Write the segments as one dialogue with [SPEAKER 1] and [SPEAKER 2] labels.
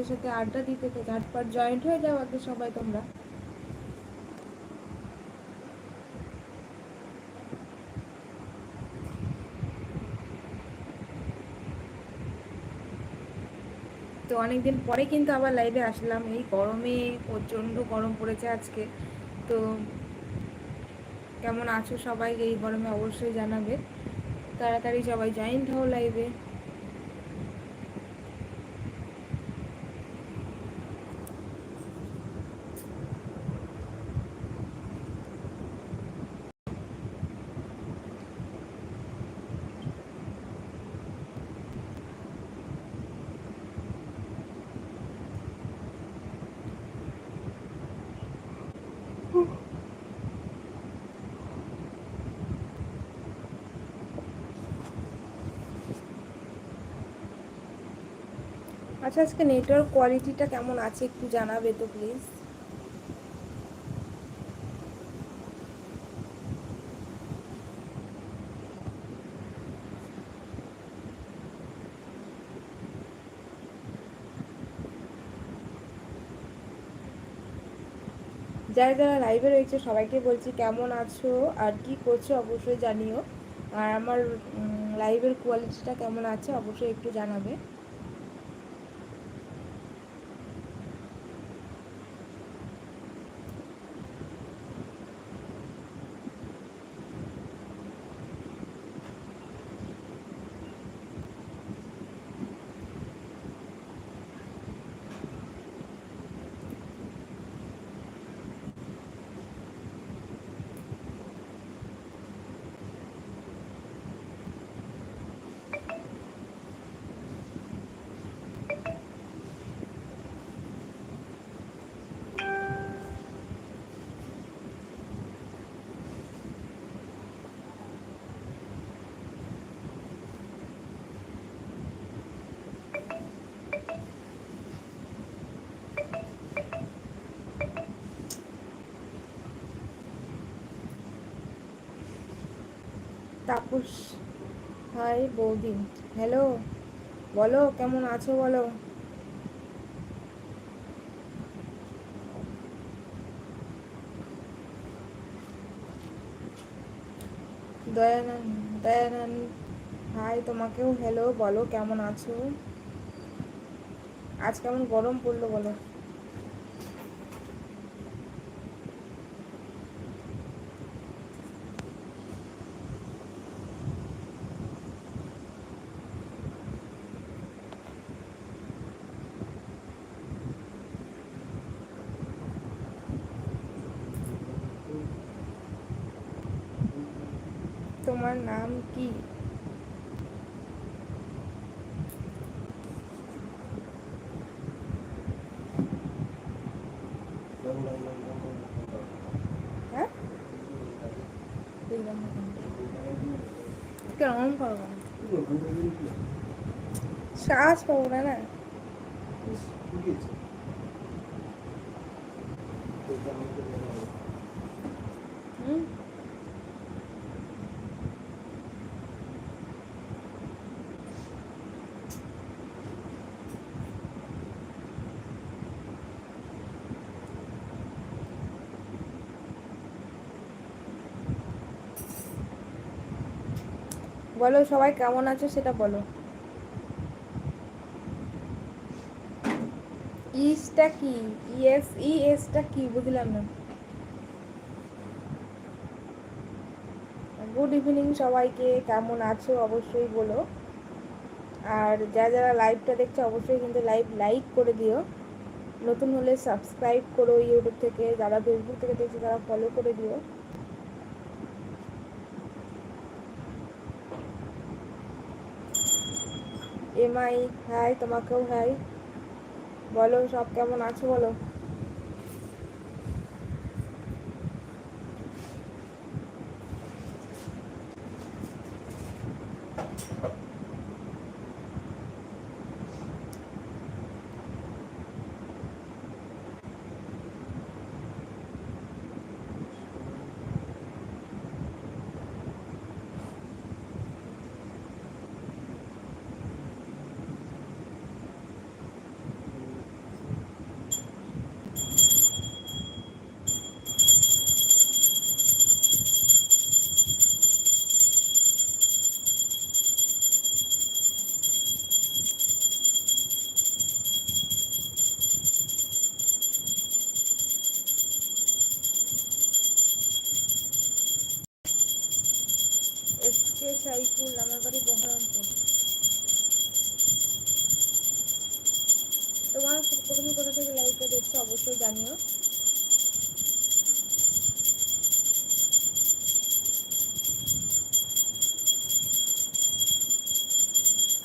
[SPEAKER 1] তোমাদের সাথে আড্ডা দিতে, তো ঝাটপাট জয়েন্ট হয়ে যাও আগে সবাই তোমরা। তো অনেকদিন পরে কিন্তু আবার লাইভে আসলাম। এই গরমে প্রচণ্ড গরম পড়েছে আজকে। তো কেমন আছো সবাই? এই গরমে অবশ্যই জানাবে। তাড়াতাড়ি সবাই জয়েন্ট হও লাইভে আচ্ছা আজকে নেটওয়ার্ক কোয়ালিটিটা কেমন আছে একটু জানাবে তো প্লিজ যারা যারা লাইভে রয়েছে, সবাইকে বলছি কেমন আছো আর কি করছ অবশ্যই জানিও। আর আমার লাইভের কোয়ালিটিটা কেমন আছে অবশ্যই একটু জানাবে। তাপস হাই বৌদি। হ্যালো বলো, কেমন আছো বলো? দয়ানন্দ দয়ানন্দ, হাই তোমাকেও হ্যালো বলো, কেমন আছো? আজ কেমন গরম পড়ল বলো তোমার নাম কি হ্যাঁ কেমন পাবো শ্বাস পাবো না না হুম বলো, সবাই কেমন আছো সেটা বলো। ইসটা কি? ইএস, ইএসটা কি? বুঝলাম না। গুড ইভিনিং সবাইকে, কেমন আছো? অবশ্যই বলো। আর যারা যারা লাইভটা দেখছ, অবশ্যই কিন্তু লাইভ লাইক করে দিও। নতুন হলে সাবস্ক্রাইব করো ইউটিউব থেকে, যারা ফেসবুক থেকে দেখছ, তারা ফলো করে দিও। এমআই হাই তোমাকেও হাই। বলো সব কেমন আছো বলো?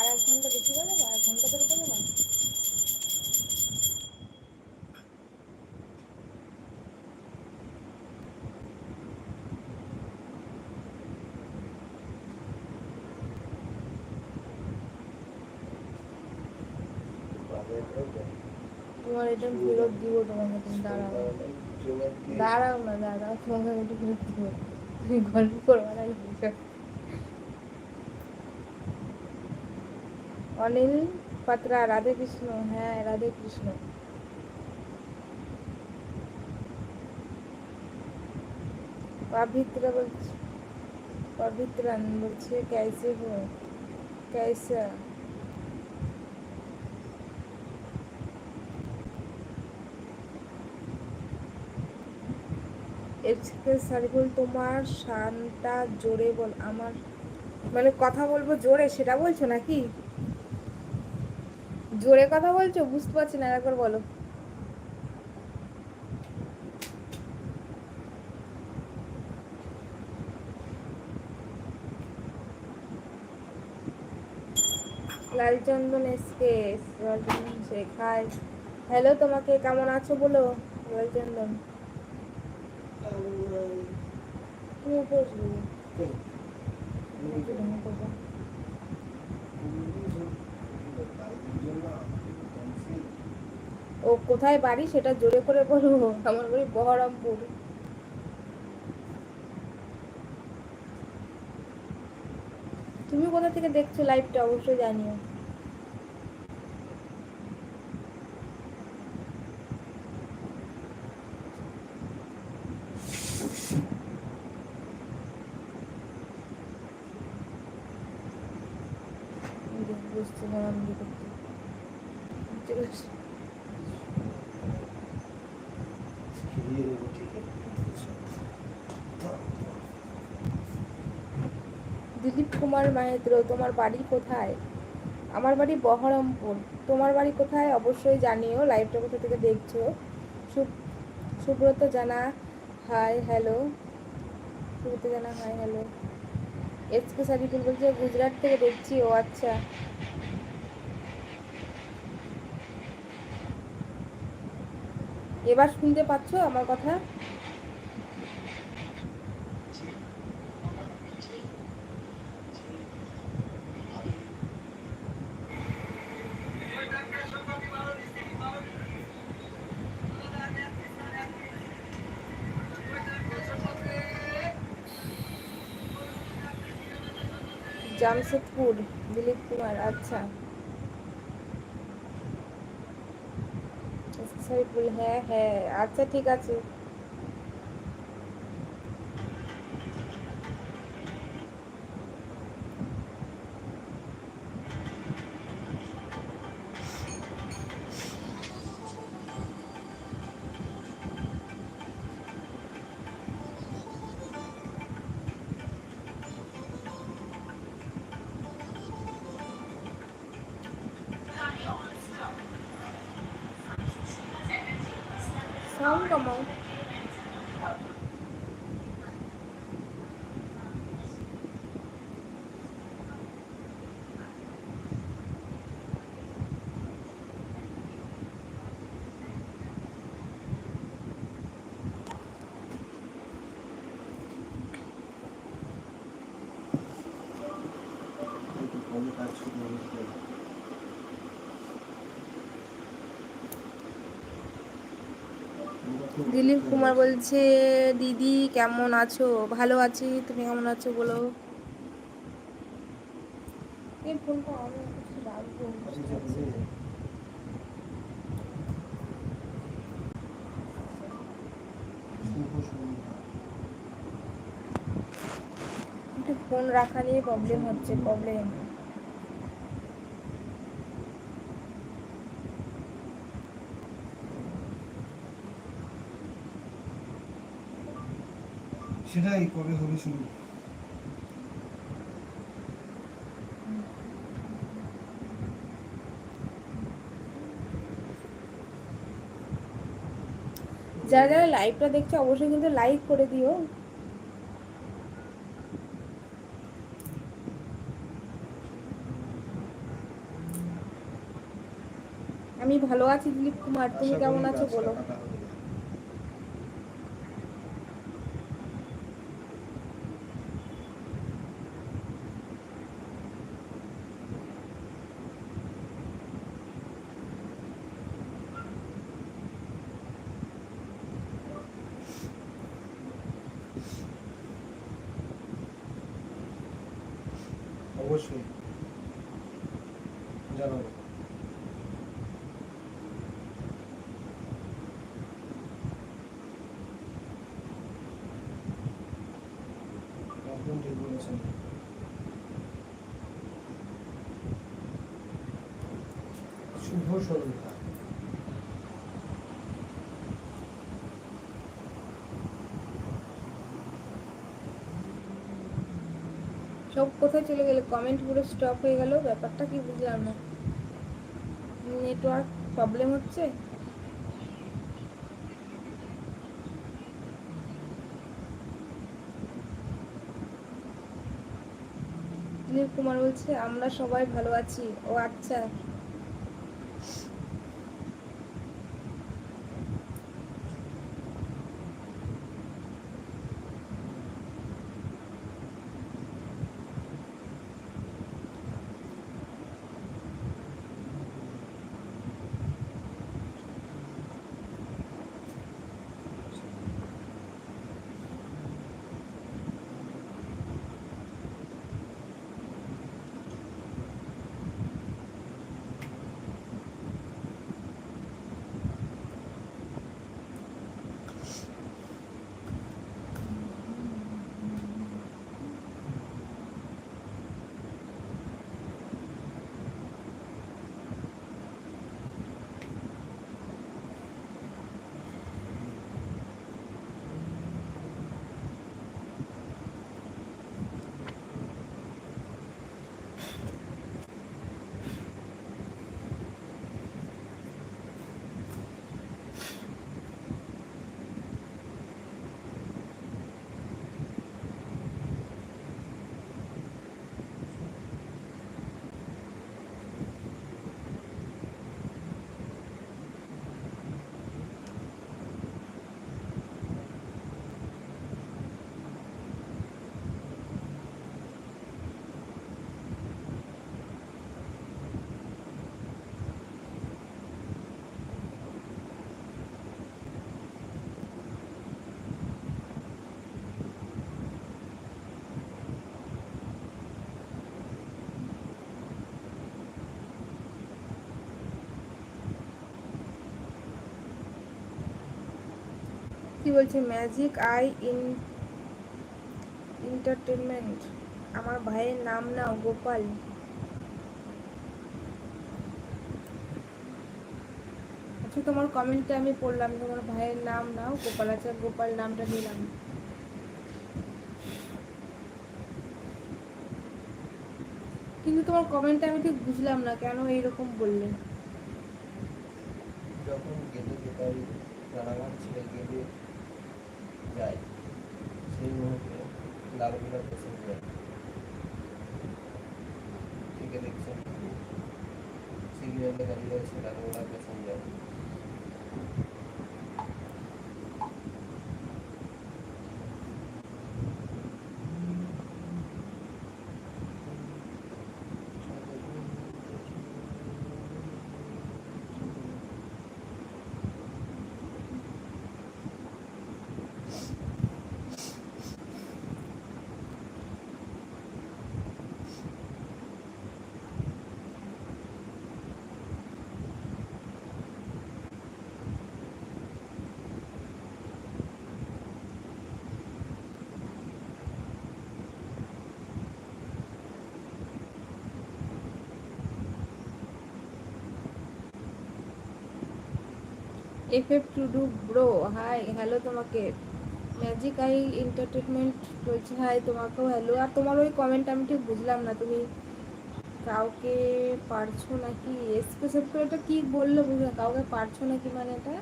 [SPEAKER 1] আর এক ঘণ্টা বেশি করে দেবো ঘণ্টা করে দেবো তোমার এটা দাঁড়াও। দাঁড়াও না, দাঁড়াও, তোমাকে একটু ফেরত দিব। তুমি গল্প করবে না অনিল পাত্রা, রাধে কৃষ্ণ হ্যাঁ রাধে কৃষ্ণ। পবিত্রা বলছে পবিত্রান বলছে ক্যাসে হো ক্যাসা এক্সপ্রেস সার্কুল তোমার শানটা জোরে বল, আমার মানে কথা বলব জোরে, সেটা বলছো নাকি? জোরে কথা বলছো? বুঝতে পারছি না একবার বলো। Lalchandan SK Lalchandan Sheikh hi hello তোমাকে কেমন আছো বলো লালচন্দন? তুমি উপোস বলো ও কোথায় বাড়ি? সেটা জোরে করে বলো। আমার বাড়ি বহরমপুর। তুমি কোথা থেকে দেখছ লাইভটা অবশ্যই জানিও। বুঝতে পারলাম দিলীপ কুমার মাহেন্দ্র, তোমার বাড়ি কোথায়? আমার বাড়ি বহরমপুর। তোমার বাড়ি কোথায়? অবশ্যই জানিও লাইভটা কোথা থেকে দেখছ? সুব্রত জানা হাই হ্যালো সুব্রত জানা হাই হ্যালো এসকে সারিফুল বলছে, গুজরাট থেকে দেখছি। ও আচ্ছা। এবার শুনতে পাচ্ছো আমার কথা? জামশেদপুর দিলীপ কুমার আচ্ছা। সাইফুল হ্যাঁ হ্যাঁ আচ্ছা ঠিক আছে। com. Thank you. Dilip Kumar বলছে, দিদি, কেমন আছো? ভালো আছি, তুমি কেমন আছো বলো? ফোন রাখা নিয়ে প্রবলেম হচ্ছে প্রবলেম
[SPEAKER 2] সেটাই কবে হবে শুরু?
[SPEAKER 1] যারা যারা লাইভটা দেখছে অবশ্যই কিন্তু লাইক করে দিও। আমি ভালো আছি দিলীপ কুমার তুমি কেমন আছো বলো?
[SPEAKER 2] শুভ সন্ধ্যা
[SPEAKER 1] সব কোথায় চলে গেলে? কমেন্ট পুরো স্টপ হয়ে গেল। ব্যাপারটা কি বুঝলাম না। নেটওয়ার্ক প্রবলেম হচ্ছে? কুমার বলছে, আমরা সবাই ভালো আছি। ও আচ্ছা। কি বলছে? ম্যাজিক আই ইন এন্টারটেনমেন্ট আমার ভাইয়ের নাম নাও গোপাল। আচ্ছা তোমার কমেন্টে আমি পড়লাম। তোমার ভাইয়ের নাম নাও, গোপাল। আচ্ছা গোপাল নামটা নিলাম কিন্তু তোমার কমেন্টে আমি ঠিক বুঝলাম না, কেন এইরকম বললে?
[SPEAKER 3] যখন গেটে যায়। সেই মুহূর্তে লালগোলা পছন্দ যায়। ঠিক দেখছেন। সিগন্যালে দাঁড়িয়ে লাল লালগোলা পছন্দ যায়।
[SPEAKER 1] F F to do, bro, hi, hello তোমাকে। ম্যাজিক আই এন্টারটেনমেন্ট বলছে, হাই, তোমাকেও হ্যালো। আর তোমার ওই কমেন্ট আমি ঠিক বুঝলাম না, তুমি কাউকে পারছ নাকি? স্পেসিফিক করে এটা কী বলল বুঝলাম কাউকে পারছ নাকি মানে এটা?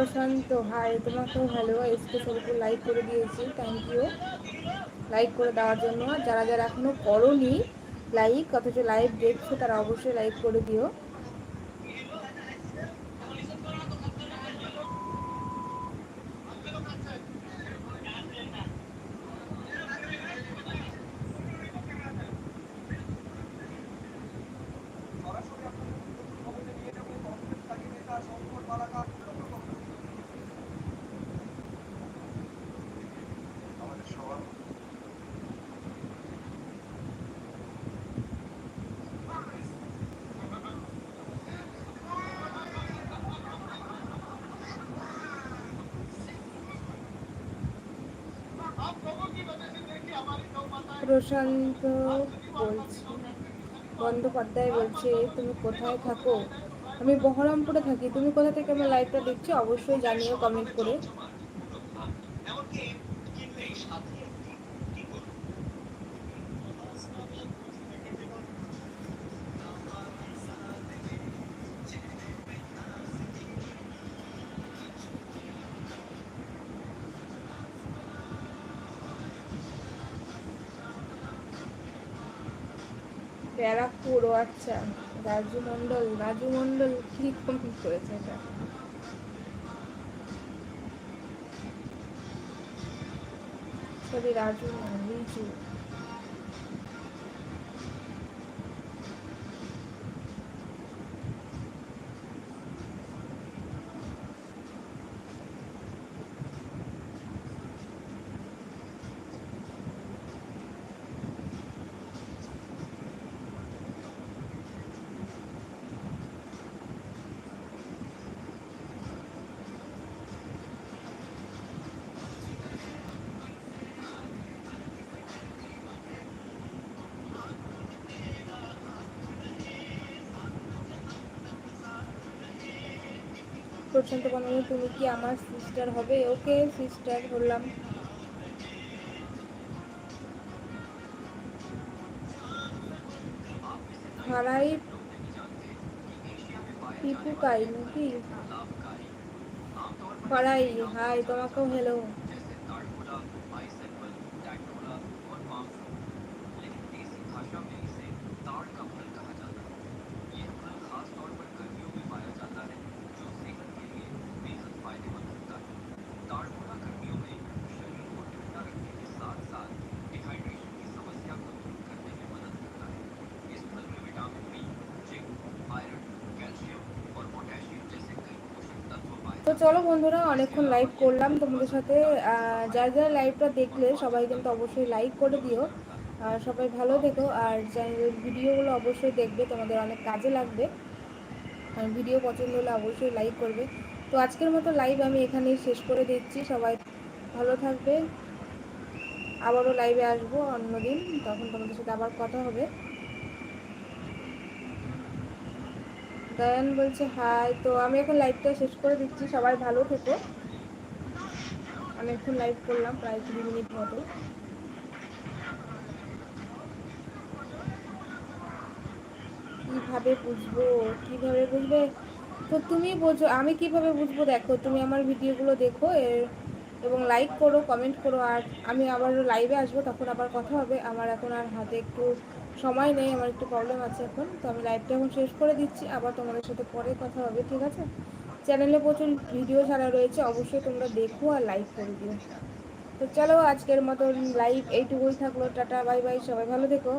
[SPEAKER 1] প্রশান্ত হাই তোমাকেও হ্যালো স্পেশাল উপর লাইক করে দিয়েছি থ্যাংক ইউ লাইক করে দেওয়ার জন্য যারা যারা এখনও করনি লাইক অথচ লাইভ দেখছ, তারা অবশ্যই লাইক করে দিও। প্রশান্ত বলছি, বন্দ্যোপাধ্যায় বলছে, তুমি কোথায় থাকো? আমি বহরমপুরে থাকি। তুমি কোথা থেকে আমার লাইভটা দেখছ? অবশ্যই জানিও কমেন্ট করে। ব্যারাকপুর ও আচ্ছা রাজু মন্ডল রাজু মণ্ডল কি কমেন্ট করেছে এটা? সরি রাজু রিজু প্রশান্ত বর্মন তুমি কি আমার সিস্টার হবে? ওকে সিস্টার বললাম। হারাই পিপুকাই নাকি? কড়াই হাই, তোমাকেও হ্যালো তো চলো বন্ধুরা, অনেকক্ষণ লাইভ করলাম তোমাদের সাথে। যারা যারা লাইভটা দেখলে সবাই কিন্তু অবশ্যই লাইক করে দিও। আর সবাই ভালো থেকো। আর চ্যানেলের ভিডিওগুলো অবশ্যই দেখবে, তোমাদের অনেক কাজে লাগবে। আর ভিডিও পছন্দ হলে অবশ্যই লাইক করবে। তো আজকের মতো লাইভ আমি এখানেই শেষ করে দিচ্ছি। সবাই ভালো থাকবে। আবারও লাইভে আসব অন্যদিন। তখন তোমাদের সাথে আবার কথা হবে। গায়ন বলছে, হাই। তো আমি এখন লাইভটা শেষ করে দিচ্ছি, সবাই ভালো থেকো। অনেকক্ষণ লাইভ করলাম, প্রায় কুড়ি মিনিট মতো। কীভাবে বুঝব? কীভাবে বুঝবে? তো তুমি বোঝো, আমি কীভাবে বুঝব? দেখো, তুমি আমার ভিডিওগুলো দেখো, এর এবং লাইক করো কমেন্ট করো, আর আমি আবার লাইভে আসব, তখন আবার কথা হবে। আমার এখন আর হাতে একটু সময় নেই, আমার একটু প্রবলেম আছে এখন। তো আমি লাইভটা এখন শেষ করে দিচ্ছি। আবার তোমাদের সাথে পরে কথা হবে, ঠিক আছে? চ্যানেলে প্রচুর ভিডিও ছাড়া রয়েছে, অবশ্যই তোমরা দেখো আর লাইক করে দিও। তো চলো আজকের মতন লাইভ এইটুকুই থাকল। টাটা বাই বাই সবাই ভালো থেকো।